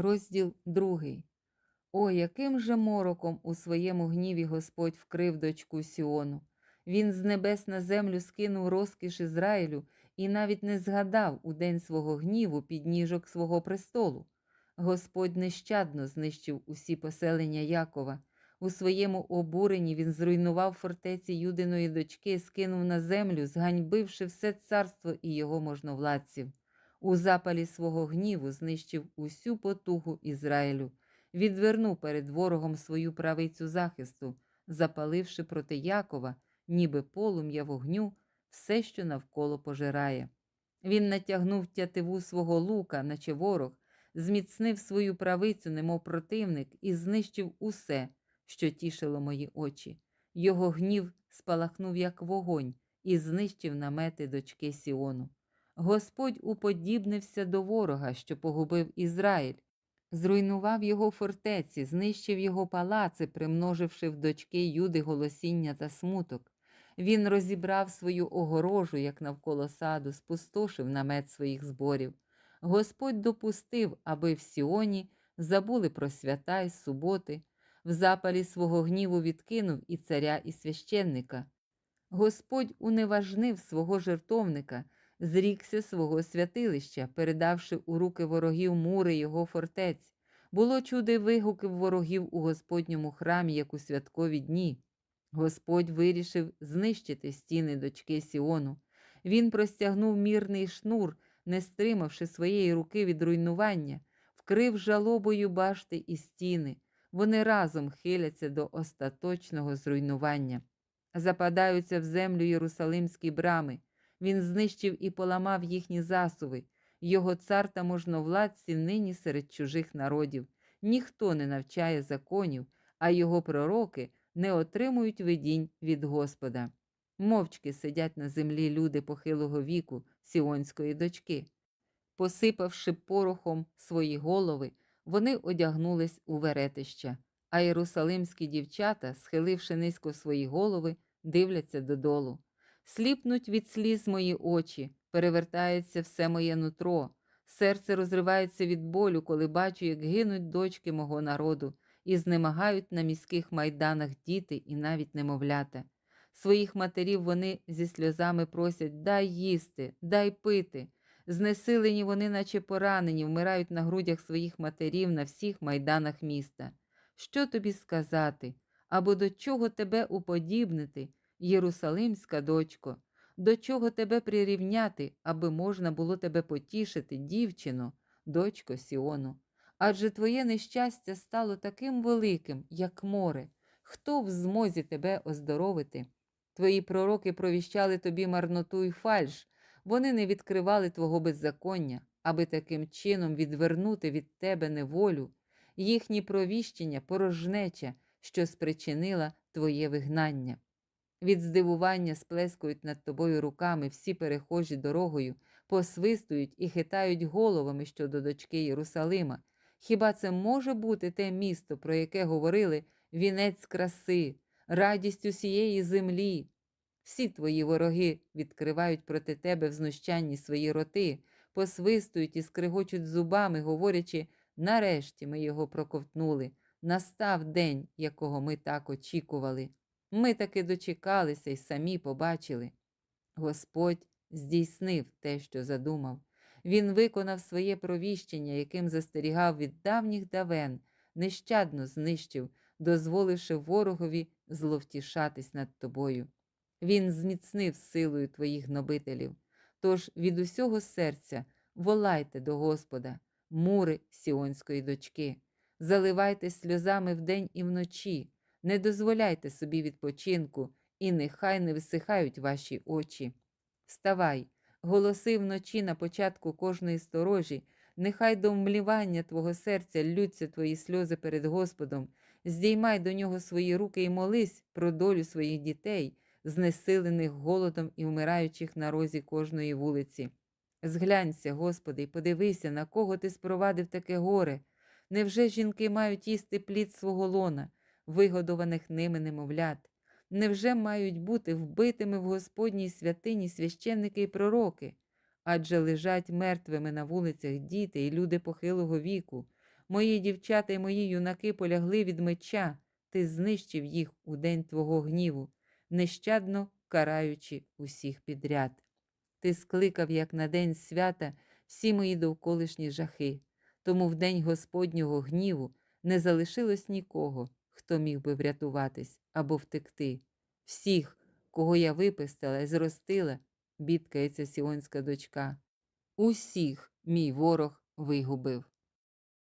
Розділ другий. О, яким же мороком у своєму гніві Господь вкрив дочку Сіону. Він з небес на землю скинув розкіш Ізраїлю і навіть не згадав у день свого гніву підніжок свого престолу. Господь нещадно знищив усі поселення Якова. У своєму обуренні він зруйнував фортеці Юдиної дочки, скинув на землю, зганьбивши все царство і його можновладців. У запалі свого гніву знищив усю потугу Ізраїлю, відвернув перед ворогом свою правицю захисту, запаливши проти Якова, ніби полум'я вогню, все, що навколо пожирає. Він натягнув тятиву свого лука, наче ворог, зміцнив свою правицю, немов противник, і знищив усе, що тішило мої очі. Його гнів спалахнув, як вогонь, і знищив намети дочки Сіону. Господь уподібнився до ворога, що погубив Ізраїль, зруйнував його фортеці, знищив його палаци, примноживши в дочки Юди голосіння та смуток. Він розібрав свою огорожу, як навколо саду, спустошив намет своїх зборів. Господь допустив, аби в Сіоні забули про свята й суботи, в запалі свого гніву відкинув і царя, і священника. Господь уневажнив свого жертовника, зрікся свого святилища, передавши у руки ворогів мури його фортець. Було чуди вигуків ворогів у Господньому храмі, як у святкові дні. Господь вирішив знищити стіни дочки Сіону. Він простягнув мірний шнур, не стримавши своєї руки від руйнування, вкрив жалобою башти і стіни. Вони разом хиляться до остаточного зруйнування. Западаються в землю Єрусалимські брами. Він знищив і поламав їхні засуви. Його цар та можновладці нині серед чужих народів. Ніхто не навчає законів, а його пророки не отримують видінь від Господа. Мовчки сидять на землі люди похилого віку, сіонської дочки. Посипавши порохом свої голови, вони одягнулись у веретища, а єрусалимські дівчата, схиливши низько свої голови, дивляться додолу. Сліпнуть від сліз мої очі, перевертається все моє нутро, серце розривається від болю, коли бачу, як гинуть дочки мого народу і знемагають на міських майданах діти і навіть немовлята. Своїх матерів вони зі сльозами просять дай їсти, дай пити. Знесилені вони, наче поранені, вмирають на грудях своїх матерів на всіх майданах міста. Що тобі сказати? Або до чого тебе уподібнити, Єрусалимська дочко, до чого тебе прирівняти, аби можна було тебе потішити, дівчино, дочко Сіону? Адже твоє нещастя стало таким великим, як море. Хто в змозі тебе оздоровити? Твої пророки провіщали тобі марноту й фальш, вони не відкривали твого беззаконня, аби таким чином відвернути від тебе неволю, їхні провіщення порожнеча, що спричинила твоє вигнання. Від здивування сплескують над тобою руками всі перехожі дорогою, посвистують і хитають головами щодо дочки Єрусалима. Хіба це може бути те місто, про яке говорили вінець краси, радість усієї землі? Всі твої вороги відкривають проти тебе в знущанні свої роти, посвистують і скригочуть зубами, говорячи нарешті ми його проковтнули. Настав день, якого ми так очікували. Ми таки дочекалися й самі побачили. Господь здійснив те, що задумав. Він виконав своє провіщення, яким застерігав від давніх давен, нещадно знищив, дозволивши ворогові зловтішатись над тобою. Він зміцнив силою твоїх гнобителів. Тож від усього серця волайте до Господа, мури сіонської дочки, заливайте сльозами вдень і вночі, не дозволяйте собі відпочинку, і нехай не висихають ваші очі. Вставай, голоси вночі на початку кожної сторожі, нехай до вмлівання твого серця лються твої сльози перед Господом, здіймай до нього свої руки і молись про долю своїх дітей знесилених голодом і вмираючих на розі кожної вулиці. Зглянься, Господи, і подивися, на кого ти спровадив таке горе. Невже жінки мають їсти плід свого лона, вигодованих ними немовлят? Невже мають бути вбитими в Господній святині священники і пророки? Адже лежать мертвими на вулицях діти і люди похилого віку. Мої дівчата й мої юнаки полягли від меча, ти знищив їх у день твого гніву, нещадно караючи усіх підряд. Ти скликав, як на день свята, всі мої довколишні жахи. Тому в день Господнього гніву не залишилось нікого, хто міг би врятуватись або втекти. Всіх, кого я випистила і зростила, бідкається сіонська дочка. Усіх мій ворог вигубив.